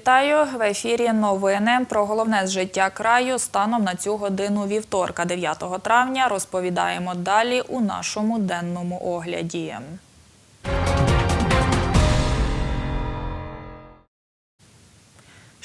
Вітаю в ефірі. Новини про головне з життя краю станом на цю годину вівторка, 9 травня. Розповідаємо далі у нашому денному огляді.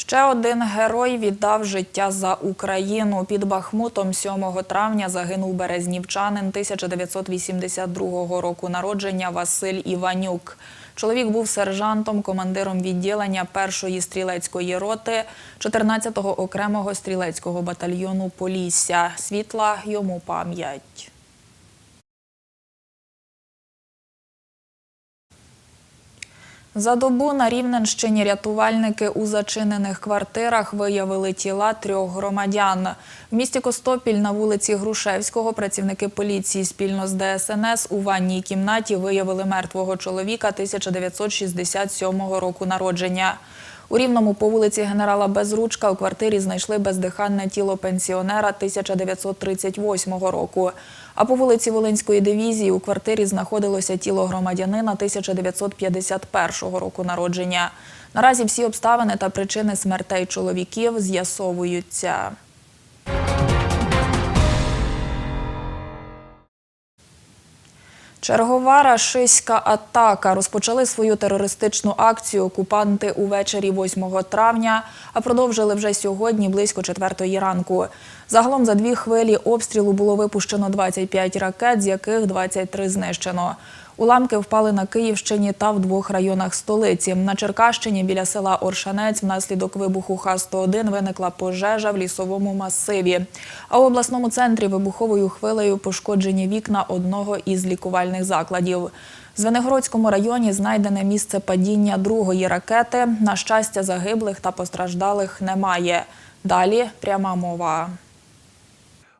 Ще один герой віддав життя за Україну. Під Бахмутом 7 травня загинув березнівчанин 1982 року народження Василь Іванюк. Чоловік був сержантом, командиром відділення першої стрілецької роти 14-го окремого стрілецького батальйону Полісся. Світла йому пам'ять. За добу на Рівненщині рятувальники у зачинених квартирах виявили тіла трьох громадян. В місті Костопіль на вулиці Грушевського працівники поліції спільно з ДСНС у ванній кімнаті виявили мертвого чоловіка 1967 року народження. У Рівному по вулиці генерала Безручка у квартирі знайшли бездиханне тіло пенсіонера 1938 року. А по вулиці Волинської дивізії у квартирі знаходилося тіло громадянина 1951 року народження. Наразі всі обставини та причини смертей чоловіків з'ясовуються. Чергова рашистська атака. Розпочали свою терористичну акцію окупанти увечері 8 травня, а продовжили вже сьогодні близько 4 ранку. Загалом за дві хвилі обстрілу було випущено 25 ракет, з яких 23 знищено. Уламки впали на Київщині та в двох районах столиці. На Черкащині біля села Оршанець внаслідок вибуху Х-101 виникла пожежа в лісовому масиві. А у обласному центрі вибуховою хвилею пошкоджені вікна одного із лікувальних закладів. В Звенигородському районі знайдене місце падіння другої ракети. На щастя, загиблих та постраждалих немає. Далі пряма мова.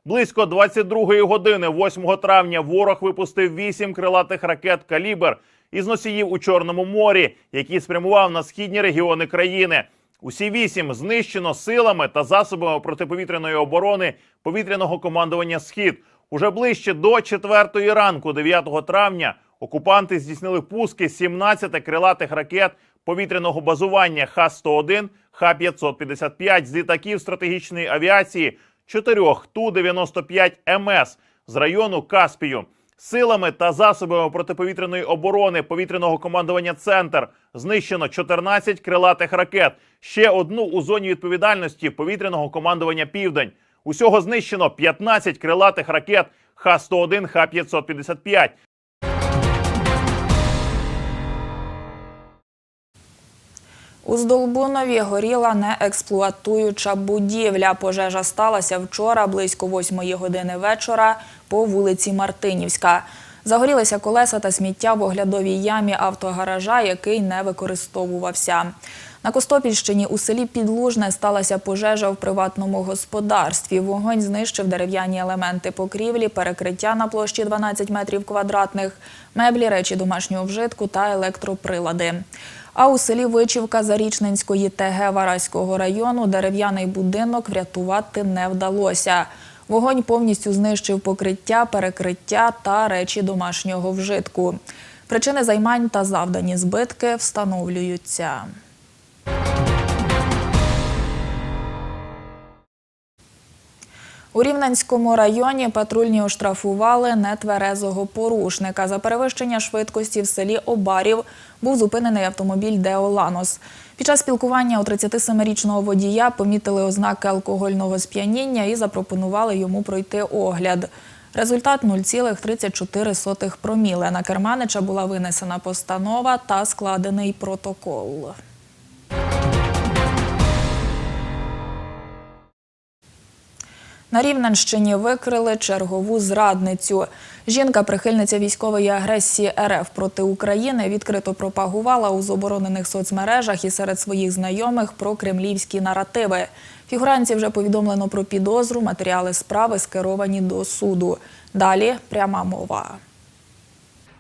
Близько 22-ї години 8 травня ворог випустив вісім крилатих ракет «Калібр» із носіїв у Чорному морі, які спрямував на східні регіони країни. Усі вісім знищено силами та засобами протиповітряної оборони повітряного командування Схід. Уже ближче до 4 ранку, 9 травня, окупанти здійснили пуски 17 крилатих ракет повітряного базування Х-101, Х-555 з літаків стратегічної авіації чотирьох Ту-95 МС з району Каспію. Силами та засобами протиповітряної оборони повітряного командування Центр знищено 14 крилатих ракет, ще одну у зоні відповідальності повітряного командування Південь. Усього знищено 15 крилатих ракет Х-101, Х-555. У Здолбунові горіла неексплуатуюча будівля. Пожежа сталася вчора близько 8 години вечора по вулиці Мартинівська. Загорілися колеса та сміття в оглядовій ямі автогаража, який не використовувався. На Костопільщині у селі Підлужне сталася пожежа в приватному господарстві. Вогонь знищив дерев'яні елементи покрівлі, перекриття на площі 12 метрів квадратних, меблі, речі домашнього вжитку та електроприлади. А у селі Вичівка Зарічненської ТГ Вараського району дерев'яний будинок врятувати не вдалося. Вогонь повністю знищив покриття, перекриття та речі домашнього вжитку. Причини займань та завдані збитки встановлюються. У Рівненському районі патрульні оштрафували нетверезого порушника. За перевищення швидкості в селі Обарів був зупинений автомобіль Део Ланос. Під час спілкування у 37-річного водія помітили ознаки алкогольного сп'яніння і запропонували йому пройти огляд. Результат 0,34 проміле. На керманича була винесена постанова та складений протокол. На Рівненщині викрили чергову зрадницю. Жінка, прихильниця військової агресії РФ проти України, відкрито пропагувала у заборонених соцмережах і серед своїх знайомих про кремлівські наративи. Фігуранці вже повідомлено про підозру, матеріали справи скеровані до суду. Далі пряма мова.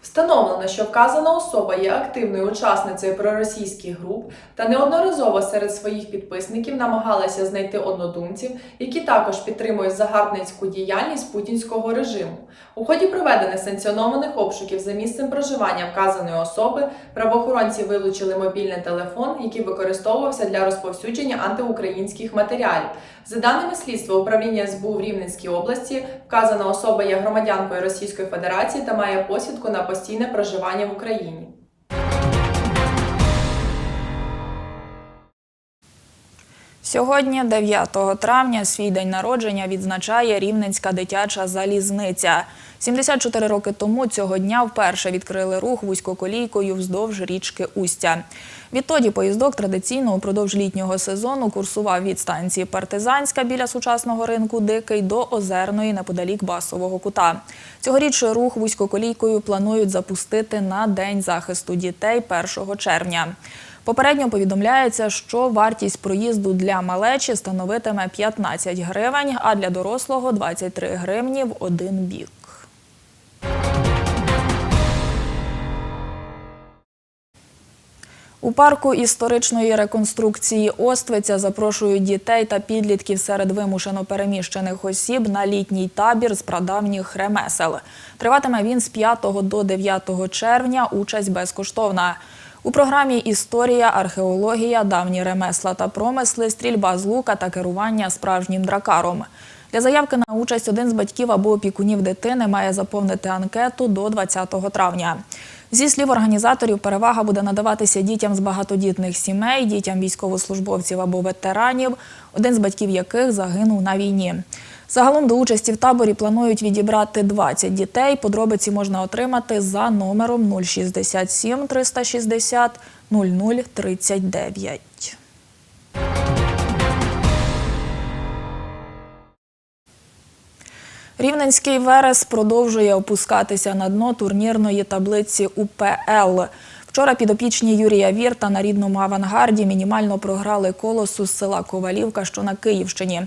Встановлено, що вказана особа є активною учасницею проросійських груп та неодноразово серед своїх підписників намагалася знайти однодумців, які також підтримують загарбницьку діяльність путінського режиму. У ході проведених санкціонованих обшуків за місцем проживання вказаної особи правоохоронці вилучили мобільний телефон, який використовувався для розповсюдження антиукраїнських матеріалів. За даними слідства управління СБУ в Рівненській області, вказана особа є громадянкою Російської Федерації та має посвідку на постійне проживання в Україні. Сьогодні, 9 травня, свій день народження відзначає Рівненська дитяча залізниця. 74 роки тому цього дня вперше відкрили рух вузькоколійкою вздовж річки Устя. Відтоді поїздок традиційно упродовж літнього сезону курсував від станції Партизанська біля сучасного ринку Дикий до Озерної неподалік Басового кута. Цьогоріч рух вузькоколійкою планують запустити на День захисту дітей 1 червня. Попередньо повідомляється, що вартість проїзду для малечі становитиме 15 гривень, а для дорослого 23 гривні в один бік. У парку історичної реконструкції Оствиця запрошують дітей та підлітків серед вимушено переміщених осіб на літній табір з прадавніх ремесел. Триватиме він з 5 до 9 червня. Участь безкоштовна. У програмі Історія, археологія, давні ремесла та промисли, стрільба з лука та керування справжнім дракаром. Для заявки на участь один з батьків або опікунів дитини має заповнити анкету до 20 травня. Зі слів організаторів, перевага буде надаватися дітям з багатодітних сімей, дітям військовослужбовців або ветеранів, один з батьків яких загинув на війні. Загалом до участі в таборі планують відібрати 20 дітей. Подробиці можна отримати за номером 067 360 0039. Рівненський Верес продовжує опускатися на дно турнірної таблиці УПЛ. Вчора підопічні Юрія Вірта на рідному авангарді мінімально програли колосу з села Ковалівка, що на Київщині.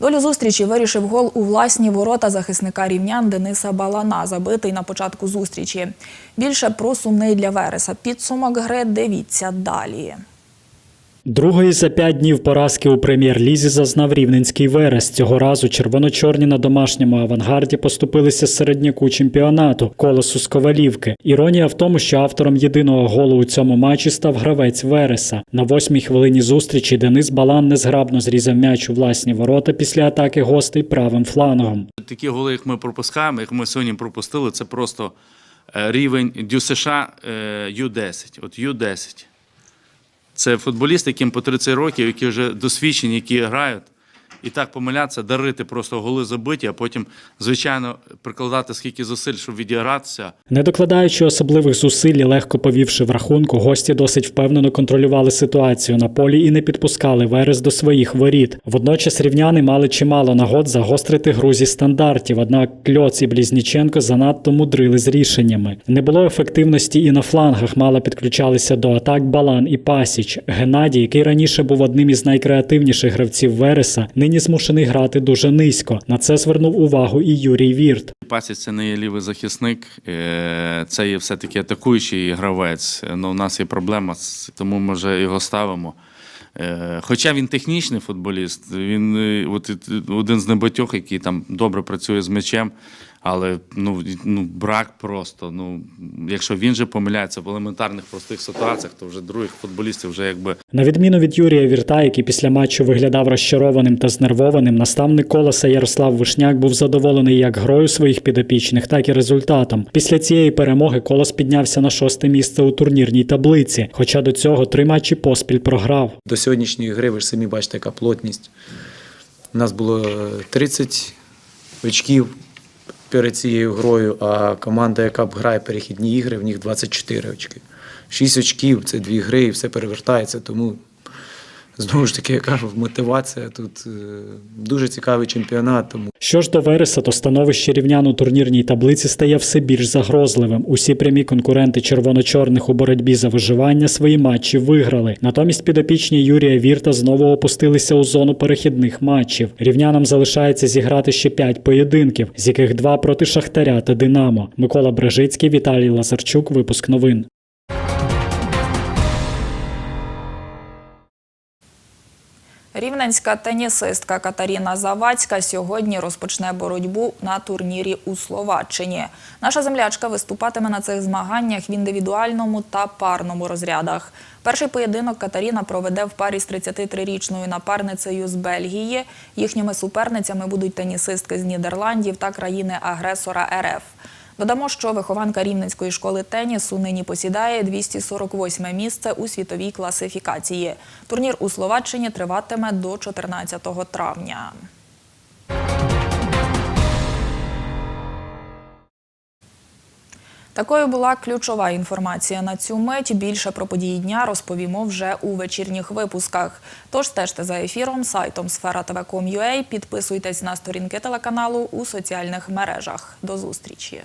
Долю зустрічі вирішив гол у власні ворота захисника рівнян Дениса Балана, забитий на початку зустрічі. Більше про сумний для Вереса підсумок гри дивіться далі. Другої за п'ять днів поразки у прем'єр-лізі зазнав рівненський верес. Цього разу червоно-чорні на домашньому авангарді поступилися середняку чемпіонату колосу з Ковалівки. Іронія в тому, що автором єдиного голу у цьому матчі став гравець Вереса. На восьмій хвилині зустрічі Денис Балан незграбно зрізав м'яч у власні ворота після атаки гостей правим флангом. Такі голи, як ми пропускаємо, як ми сьогодні пропустили, це просто е, рівень ДЮСШ е, Ю-10. От Ю-10. Це футболісти, яким по 30 років, які вже досвідчені, які грають. І так помилятися, дарити просто голи забиті, а потім, звичайно, прикладати скільки зусиль, щоб відігратися. Не докладаючи особливих зусиль і легко повівши в рахунку, гості досить впевнено контролювали ситуацію на полі і не підпускали Верес до своїх воріт. Водночас рівняни мали чимало нагод загострити гру зі стандартів, однак Кльоц і Блізніченко занадто мудрили з рішеннями. Не було ефективності і на флангах мало підключалися до атак Балан і Пасіч. Геннадій, який раніше був одним із найкреативніших гравців Вереса, нині змушений грати дуже низько. На це звернув увагу і Юрій Вірт. Пасіч це не є лівий захисник, е, це є все-таки атакуючий гравець. Ну, у нас є проблема, тому ми вже його ставимо. Е, Хоча він технічний футболіст, він е, один з небатьох, який там добре працює з м'ячем, але ну, ну, брак просто. Ну, якщо він же помиляється в елементарних простих ситуаціях, то вже других футболістів вже якби На відміну від Юрія Вірта, який після матчу виглядав розчарованим та знервованим, наставник колоса Ярослав Вишняк був задоволений як грою своїх підопічних, так і результатом. Після цієї перемоги колос піднявся на шосте місце у турнірній таблиці, хоча до цього три матчі поспіль програв. До сьогоднішньої гри ви ж самі бачите, яка плотність. У нас було е, 30 очків перед цією грою, а команда, яка б грає перехідні ігри, в них 24 очки. 6 очків це дві гри і все перевертається. Тому Знову ж таки, я кажу, мотивація тут е, дуже цікавий чемпіонат, тому Що ж до Вереса, то становище рівнян у турнірній таблиці стає все більш загрозливим. Усі прямі конкуренти червоно-чорних у боротьбі за виживання свої матчі виграли. Натомість підопічні Юрія Вірта знову опустилися у зону перехідних матчів. Рівнянам залишається зіграти ще п'ять поєдинків, з яких два проти Шахтаря та Динамо. Микола Брежицький, Віталій Лазарчук. Випуск новин. Рівненська тенісистка Катаріна Завадська сьогодні розпочне боротьбу на турнірі у Словаччині. Наша землячка виступатиме на цих змаганнях в індивідуальному та парному розрядах. Перший поєдинок Катаріна проведе в парі з 33-річною напарницею з Бельгії. Їхніми суперницями будуть тенісистки з Нідерландів та країни-агресора РФ. Додамо, що вихованка Рівненської школи тенісу нині посідає 248 місце у світовій класифікації. Турнір у Словаччині триватиме до 14 травня. Такою була ключова інформація на цю мить. Більше про події дня розповімо вже у вечірніх випусках. Тож стежте за ефіром сайтом Сфера підписуйтесь на сторінки телеканалу у соціальних мережах. До зустрічі.